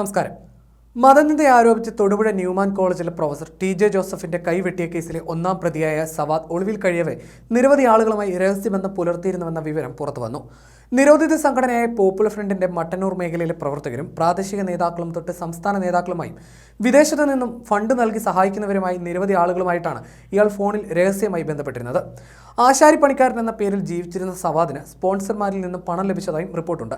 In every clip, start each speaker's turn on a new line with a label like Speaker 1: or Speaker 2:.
Speaker 1: നമസ്കാരം. മതനിന്ദ ആരോപിച്ച് തൊടുപുഴ ന്യൂമാൻ കോളേജിലെ പ്രൊഫസർ ടി ജെ ജോസഫിന്റെ കൈവെട്ടിയ കേസിലെ ഒന്നാം പ്രതിയായ സവാദ് ഒളിവിൽ കഴിയവേ നിരവധി ആളുകളുമായി രഹസ്യബന്ധം പുലർത്തിയിരുന്നുവെന്ന വിവരം പുറത്തുവന്നു. നിരോധിത സംഘടനയായ പോപ്പുലർ ഫ്രണ്ടിന്റെ മട്ടന്നൂർ മേഖലയിലെ പ്രവർത്തകരും പ്രാദേശിക നേതാക്കളും തൊട്ട് സംസ്ഥാന നേതാക്കളുമായും വിദേശത്തു നിന്നും ഫണ്ട് നൽകി സഹായിക്കുന്നവരുമായി നിരവധി ആളുകളുമായിട്ടാണ് ഇയാൾ ഫോണിൽ രഹസ്യമായി ബന്ധപ്പെട്ടിരുന്നത്. ആശാരി പണിക്കാരൻ എന്ന പേരിൽ ജീവിച്ചിരുന്ന സവാദിന് സ്പോൺസർമാരിൽ നിന്നും പണം ലഭിച്ചതായും റിപ്പോർട്ടുണ്ട്.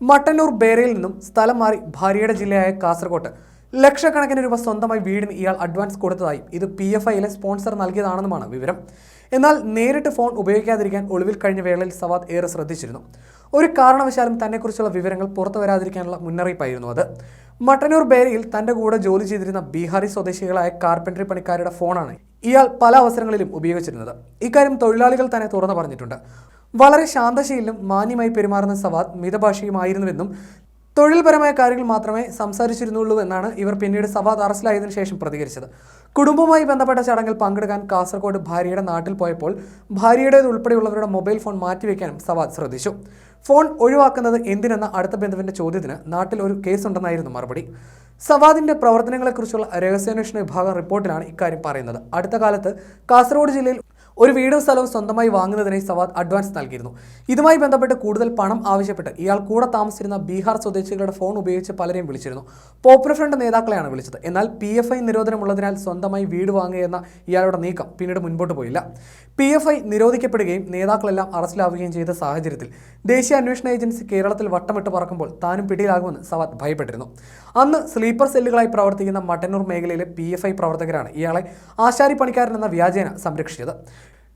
Speaker 1: മട്ടന്നൂർ ബേരയിൽ നിന്നും സ്ഥലം മാറി ഭാര്യയുടെ ജില്ലയായ കാസർകോട്ട് ലക്ഷക്കണക്കിന് രൂപ സ്വന്തമായി വീടിന് ഇയാൾ അഡ്വാൻസ് കൊടുത്തതായും. ഇത് പി എഫ് ഐയിലെ സ്പോൺസർ നൽകിയതാണെന്നുമാണ് വിവരം. എന്നാൽ നേരിട്ട് ഫോൺ ഉപയോഗിക്കാതിരിക്കാൻ ഒളിവിൽ കഴിഞ്ഞ വേളയിൽ സവാദ് ഏറെ ശ്രദ്ധിച്ചിരുന്നു. ഒരു കാരണവശാലും തന്നെക്കുറിച്ചുള്ള വിവരങ്ങൾ പുറത്തു വരാതിരിക്കാനുള്ള മുന്നറിയിപ്പായിരുന്നു അത്. മട്ടന്നൂർ ബേരയിൽ തന്റെ കൂടെ ജോലി ചെയ്തിരുന്ന ബീഹാറി സ്വദേശികളായ കാർപ്പൻട്രി പണിക്കാരുടെ ഫോണാണ് ഇയാൾ പല അവസരങ്ങളിലും ഉപയോഗിച്ചിരുന്നത്. ഇക്കാര്യം തൊഴിലാളികൾ തന്നെ തുറന്നു പറഞ്ഞിട്ടുണ്ട്. വളരെ ശാന്തശീലും മാന്യമായി പെരുമാറുന്ന സവാദ് മിതഭാഷയുമായിരുന്നുവെന്നും തൊഴിൽപരമായ കാര്യങ്ങൾ മാത്രമേ സംസാരിച്ചിരുന്നുള്ളൂ എന്നാണ് ഇവർ പിന്നീട് സവാദ് അറസ്റ്റിലായതിനു ശേഷം പ്രതികരിച്ചത്. കുടുംബവുമായി ബന്ധപ്പെട്ട ചടങ്ങിൽ പങ്കെടുക്കാൻ കാസർഗോഡ് ഭാര്യയുടെ നാട്ടിൽ പോയപ്പോൾ ഭാര്യയുടേത് ഉൾപ്പെടെയുള്ളവരുടെ മൊബൈൽ ഫോൺ മാറ്റിവെക്കാനും സവാദ് ശ്രദ്ധിച്ചു. ഫോൺ ഒഴിവാക്കുന്നത് എന്തിനെന്ന അടുത്ത ബന്ധുവിന്റെ ചോദ്യത്തിന് നാട്ടിൽ ഒരു കേസുണ്ടെന്നായിരുന്നു മറുപടി. സവാദിന്റെ പ്രവർത്തനങ്ങളെക്കുറിച്ചുള്ള രഹസ്യാന്വേഷണ വിഭാഗം റിപ്പോർട്ടിലാണ് ഇക്കാര്യം പറയുന്നത്. അടുത്ത കാലത്ത് കാസർഗോഡ് ജില്ലയിൽ ഒരു വീടും സ്ഥലവും സ്വന്തമായി വാങ്ങുന്നതിനായി സവാദ് അഡ്വാൻസ് നൽകിയിരുന്നു. ഇതുമായി ബന്ധപ്പെട്ട് കൂടുതൽ പണം ആവശ്യപ്പെട്ട് ഇയാൾ കൂടെ താമസിച്ചിരുന്ന ബീഹാർ സ്വദേശികളുടെ ഫോൺ ഉപയോഗിച്ച് പലരെയും വിളിച്ചിരുന്നു. പോപ്പുലർ ഫ്രണ്ട് നേതാക്കളെയാണ് വിളിച്ചത്. എന്നാൽ പി എഫ് ഐ നിരോധനമുള്ളതിനാൽ സ്വന്തമായി വീട് വാങ്ങുകയെന്ന ഇയാളുടെ നീക്കം പിന്നീട് മുൻപോട്ട് പോയില്ല. പി എഫ് ഐ നിരോധിക്കപ്പെടുകയും നേതാക്കളെല്ലാം അറസ്റ്റിലാവുകയും ചെയ്ത സാഹചര്യത്തിൽ ദേശീയ അന്വേഷണ ഏജൻസി കേരളത്തിൽ വട്ടമിട്ട് പറക്കുമ്പോൾ താനും പിടിയിലാകുമെന്ന് സവാദ് ഭയപ്പെട്ടിരുന്നു. അന്ന് സ്ലീപ്പർ സെല്ലുകളായി പ്രവർത്തിക്കുന്ന മട്ടന്നൂർ മേഖലയിലെ പി എഫ് ഐ പ്രവർത്തകരാണ് ഇയാളെ ആശാരി പണിക്കാരൻ എന്ന വ്യാജേന സംരക്ഷിച്ചത്.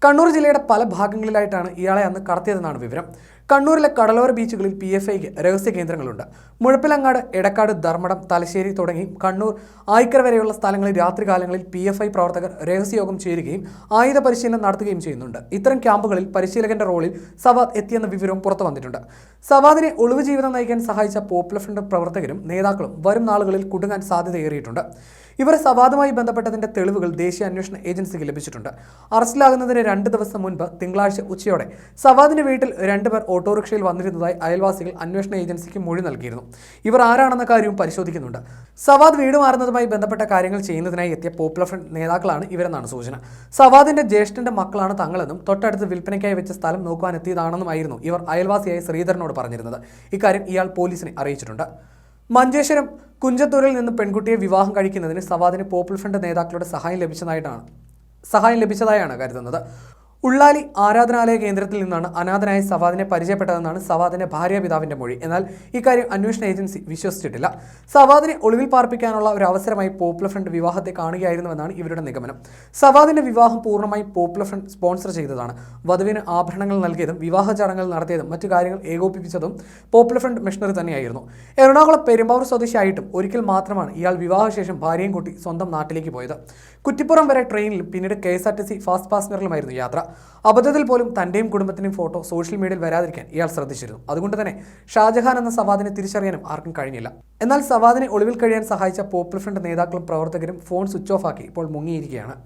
Speaker 1: കണ്ണൂർ ജില്ലയുടെ പല ഭാഗങ്ങളിലായിട്ടാണ് ഇയാളെ അന്ന് കടത്തിയതെന്നാണ് വിവരം. കണ്ണൂരിലെ കടലോര ബീച്ചുകളിൽ പി എഫ് ഐക്ക് രഹസ്യ കേന്ദ്രങ്ങളുണ്ട്. മുഴപ്പിലങ്ങാട് എടക്കാട് ധർമ്മടം തലശ്ശേരി തുടങ്ങി കണ്ണൂർ ആയിക്കര വരെയുള്ള സ്ഥലങ്ങളിൽ രാത്രികാലങ്ങളിൽ പി എഫ് ഐ പ്രവർത്തകർ രഹസ്യയോഗം ചേരുകയും ആയുധ പരിശീലനം നടത്തുകയും ചെയ്യുന്നുണ്ട്. ഇത്തരം ക്യാമ്പുകളിൽ പരിശീലകന്റെ റോളിൽ സവാദ് എത്തിയെന്ന വിവരവും പുറത്തു വന്നിട്ടുണ്ട്. സവാദിനെ ഒളിവ് ജീവിതം നയിക്കാൻ സഹായിച്ച പോപ്പുലർ ഫ്രണ്ട് പ്രവർത്തകരും നേതാക്കളും വരും നാളുകളിൽ കുടുങ്ങാൻ സാധ്യതയേറിയിട്ടുണ്ട്. ഇവർ സവാദുമായി ബന്ധപ്പെട്ടതിന്റെ തെളിവുകൾ ദേശീയ അന്വേഷണ ഏജൻസിക്ക് ലഭിച്ചിട്ടുണ്ട്. അറസ്റ്റിലാകുന്നതിന് രണ്ട് ദിവസം മുൻപ് തിങ്കളാഴ്ച ഉച്ചയോടെ സവാദിന്റെ വീട്ടിൽ രണ്ടുപേർ ഓട്ടോറിക്ഷയിൽ വന്നിരുന്നതായി അയൽവാസികൾ അന്വേഷണ ഏജൻസിക്ക് മൊഴി നൽകിയിരുന്നു. ഇവർ ആരാണെന്ന കാര്യവും പരിശോധിക്കുന്നുണ്ട്. സവാദ് വീട് മാറുന്നതുമായി ബന്ധപ്പെട്ട കാര്യങ്ങൾ ചെയ്യുന്നതിനായി എത്തിയ പോപ്പുലർ ഫ്രണ്ട് നേതാക്കളാണ് ഇവരെന്നാണ് സൂചന. സവാദിന്റെ ജ്യേഷ്ഠന്റെ മക്കളാണ് തങ്ങളെന്നും തൊട്ടടുത്ത് വിൽപ്പനയ്ക്കായി വെച്ച സ്ഥലം നോക്കുവാൻ എത്തിയതാണെന്നുമായിരുന്നു ഇവർ അയൽവാസിയായ ശ്രീധരനോട് പറഞ്ഞിരുന്നത്. ഇക്കാര്യം ഇയാൾ പോലീസിനെ അറിയിച്ചിട്ടുണ്ട്. മഞ്ചേശ്വരം കുഞ്ചത്തൂരിൽ നിന്ന് പെൺകുട്ടിയെ വിവാഹം കഴിക്കുന്നതിന് സവാദിന് പോപ്പുലർ ഫ്രണ്ട് നേതാക്കളുടെ സഹായം ലഭിച്ചതായിട്ടാണ് സഹായം ലഭിച്ചതായാണ് കരുതുന്നത്. ഉള്ളാലി ആരാധനാലയ കേന്ദ്രത്തിൽ നിന്നാണ് അനാഥനായ സവാദിനെ പരിചയപ്പെട്ടതെന്നാണ് സവാദിന്റെ ഭാര്യാപിതാവിന്റെ മൊഴി. എന്നാൽ ഇക്കാര്യം അന്വേഷണ ഏജൻസി വിശ്വസിച്ചിട്ടില്ല. സവാദിനെ ഒളിവിൽ പാർപ്പിക്കാനുള്ള ഒരു അവസരമായി പോപ്പുലർ ഫ്രണ്ട് വിവാഹത്തെ കാണുകയായിരുന്നുവെന്നാണ് ഇവരുടെ നിഗമനം. സവാദിന്റെ വിവാഹം പൂർണമായി പോപ്പുലർ ഫ്രണ്ട് സ്പോൺസർ ചെയ്തതാണ്. വധുവിന് ആഭരണങ്ങൾ നൽകിയതും വിവാഹ ചടങ്ങുകൾ നടത്തിയതും മറ്റു കാര്യങ്ങൾ ഏകോപിപ്പിച്ചതും പോപ്പുലർ ഫ്രണ്ട് മിഷണറി തന്നെയായിരുന്നു. എറണാകുളം പെരുമ്പാവൂർ സ്വദേശിയായിട്ടും ഒരിക്കൽ മാത്രമാണ് ഇയാൾ വിവാഹശേഷം ഭാര്യയും കൂട്ടി സ്വന്തം നാട്ടിലേക്ക് പോയത്. കുറ്റിപ്പുറം വരെ ട്രെയിനിൽ പിന്നീട് K S R T C fast പാസഞ്ചറിലുമായിരുന്നു യാത്ര. അബദ്ധത്തിൽ പോലും തന്റെയും കുടുംബത്തിന്റെയും ഫോട്ടോ സോഷ്യൽ മീഡിയയിൽ വരാതിരിക്കാൻ ഇയാൾ ശ്രദ്ധിച്ചിരുന്നു. അതുകൊണ്ട് തന്നെ ഷാജഹാൻ എന്ന സവാദിനെ തിരിച്ചറിയാനും ആർക്കും കഴിഞ്ഞില്ല. എന്നാൽ സവാദിനെ ഒളിവിൽ കഴിയാൻ സഹായിച്ച പോപ്പുലർ ഫ്രണ്ട് നേതാക്കളും പ്രവർത്തകരും ഫോൺ സ്വിച്ച് ഓഫ് ആക്കി ഇപ്പോൾ മുങ്ങിയിരിക്കുകയാണ്.